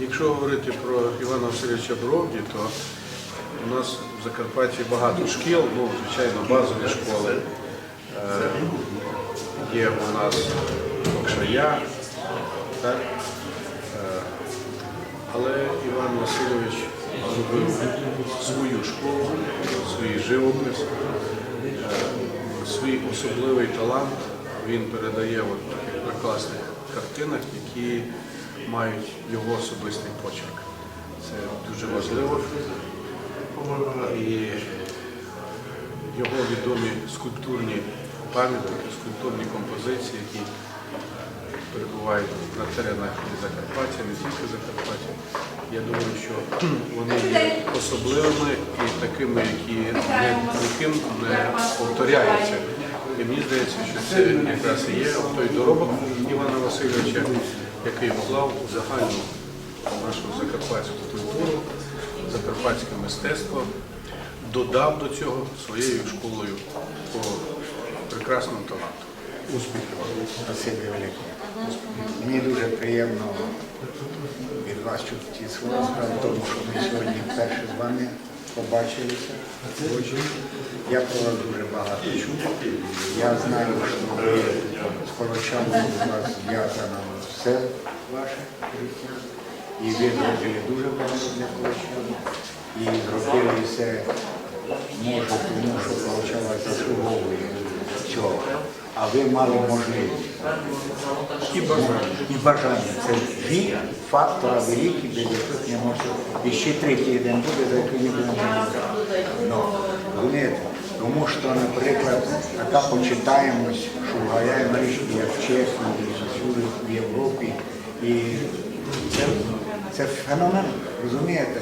Якщо говорити про Івана Васильовича Бровді, то у нас в Закарпатті багато шкіл, ну, звичайно, базові школи. Е, Є у нас Окшая, так? Е, але Іван Васильович зробив свою школу, свій живопис, е, свій особливий талант. Він передає в таких прекрасних картинах, які мають його особистий почерк. Це дуже важливо. І його відомі скульптурні пам'ятники, скульптурні композиції, які перебувають на теренах і Закарпаття, не тільки Закарпаття. Я думаю, що вони є особливими і такими, які ніким не повторяються. І мені здається, що це якраз і є той доробок Івана Васильовича, який вклав у загальну нашу закарпатську культуру, закарпатське мистецтво, додав до цього своєю школою по прекрасному таланту. Успіхів! Спасибі велике. Мені дуже приємно від вас чути ті слова, тому, що ми сьогодні вперше з вами побачилися. Я про вас дуже багато чув. Я знаю, що ви з Колочаном у вас зв'язано все ваше життя. І ви зробили дуже багато для Колочану. І зробили все, може, тому що. А ви мали можливість. І бажання. І. Це дві фактора великі, без яких не може. І ще третій день буде, за який не будемо говорити. Тому що, наприклад, така почитаємось, шугаємо річки, як в Чехії, всюди в Європі. І це, це феномен, розумієте?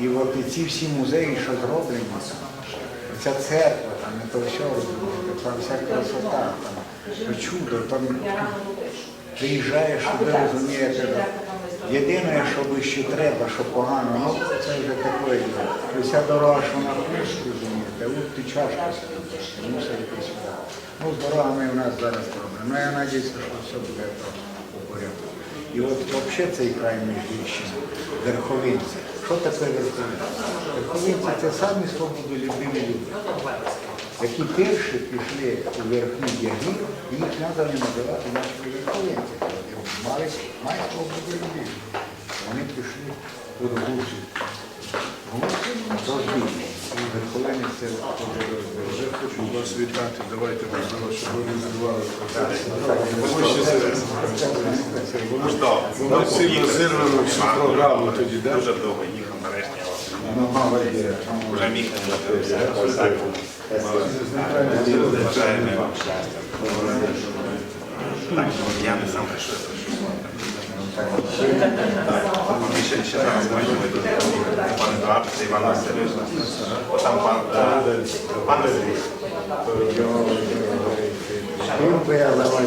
І от і ці всі музеї, що зроблені, ця церква, там, це все розумієте, там вся красота, там, то чудо, там приїжджаєш, ви розумієте. Єдине, що ще треба, що погано, ну це вже таке. Вся дорога, що на курс, розумієте, от ти чашку сидиш, йти сюди. Ну, з дорогами в нас зараз проблема. Ну, я сподіваюся, що все буде у порядку. І от взагалі цей край Міжгірщини, верховинці. Що таке верховенство? Верховенці це самі свободолюбиві люди, які перші пішли у верхні дяги, і їх треба називати наші верховенцями. Мають свободолюбиві. Вони пішли у Рогузі. Дуже Вже хочу вас вітати. Давайте можливо, щоб ви. Бо ми сильно зірвемо всю програму тоді, так? Дуже довго їхав нарешті. Ну, мабуть, Вже міг не бути. Бажаємо вам щастя. Так, я не сам прийшов. Ми ще, ще бачили тут пан Едуард, це Іван Васильович. Там пан, е, пан я за вас